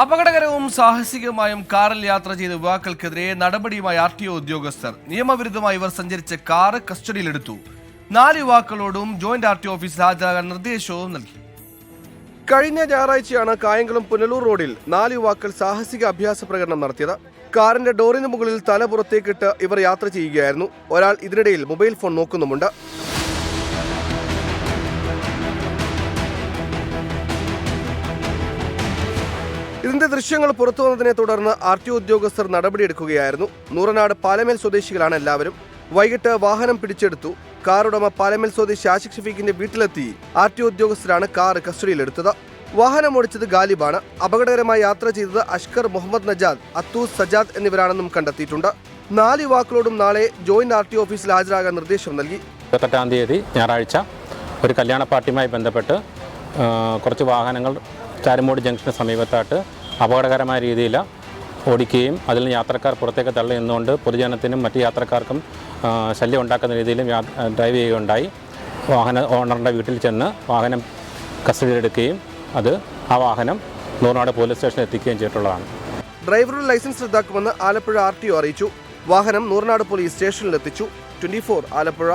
അപകടകരവും സാഹസികമായും കാറിൽ യാത്ര ചെയ്ത യുവാക്കൾക്കെതിരെ നടപടിയുമായി ആർ ടി ഒ ഉദ്യോഗസ്ഥർ നിയമവിരുദ്ധമായി ഇവർ സഞ്ചരിച്ച കാറ് കസ്റ്റഡിയിലെടുത്തു. നാല് യുവാക്കളോടും ജോയിന്റ് ആർ ടി ഓഫീസിൽ ഹാജരാകാൻ നിർദ്ദേശവും നൽകി. കഴിഞ്ഞ ഞായറാഴ്ചയാണ് കായംകുളം പുനലൂർ റോഡിൽ നാല് യുവാക്കൾ സാഹസിക അഭ്യാസ പ്രകടനം നടത്തിയത്. കാറിന്റെ ഡോറിന് മുകളിൽ തല പുറത്തേക്കിട്ട് ഇവർ യാത്ര ചെയ്യുകയായിരുന്നു. ഒരാൾ ഇതിനിടയിൽ മൊബൈൽ ഫോൺ നോക്കുന്നുമുണ്ട്. ഇതിന്റെ ദൃശ്യങ്ങൾ പുറത്തു വന്നതിനെ തുടർന്ന് ആർ ടി ഉദ്യോഗസ്ഥർ നടപടിയെടുക്കുകയായിരുന്നു. നൂറനാട് പാലമേൽ സ്വദേശികളാണ് എല്ലാവരും. വൈകിട്ട് വാഹനം പിടിച്ചെടുത്തു. കാറുടമ പാലമേൽ സ്വദേശി ആഷിഖ് ഷഫീഖിന്റെ വീട്ടിലെത്തി. ആർ ടി ഉദ്യോഗസ്ഥരാണ് കാർ കസ്റ്റഡിയിലെടുത്തത്. വാഹനം ഓടിച്ചത് ഗാലിബാണ്. അപകടകരമായി യാത്ര ചെയ്തത് അഷ്കർ മുഹമ്മദ് നജാദ് അത്തൂസ് സജാദ് എന്നിവരാണെന്നും കണ്ടെത്തിയിട്ടുണ്ട്. നാല് യുവാക്കളോടും നാളെ ജോയിന്റ് ആർ ടി ഓഫീസിൽ ഹാജരാകാൻ നിർദ്ദേശം നൽകി. ഇരുപത്തെട്ടാം തീയതി ഞായറാഴ്ച ഒരു കല്യാണ പാർട്ടിയുമായി ബന്ധപ്പെട്ട് കുറച്ച് വാഹനങ്ങൾ ചാരുമൂട് ജംഗ്ഷന് സമീപത്തായിട്ട് അപകടകരമായ രീതിയിൽ ഓടിക്കുകയും അതിൽ യാത്രക്കാർ പുറത്തേക്ക് തള്ളി നിന്നുകൊണ്ട് പൊതുജനത്തിനും മറ്റ് യാത്രക്കാർക്കും ശല്യം ഉണ്ടാക്കുന്ന രീതിയിലും ഡ്രൈവ് ചെയ്യുകയുണ്ടായി. വാഹന ഓണറിന്റെ വീട്ടിൽ ചെന്ന് വാഹനം കസ്റ്റഡിയിൽ കസ്റ്റഡിയിലെടുക്കുകയും അത് ആ വാഹനം നൂറുനാട് പോലീസ് സ്റ്റേഷനിൽ എത്തിക്കുകയും ചെയ്തിട്ടുള്ളതാണ്. ഡ്രൈവറുടെ ലൈസൻസ് റദ്ദാക്കുമെന്ന് ആലപ്പുഴ ആർ ടി ഒ അറിയിച്ചു. വാഹനം നൂറുനാട് പോലീസ് സ്റ്റേഷനിലെത്തിച്ചു. Twenty four Alappuzha.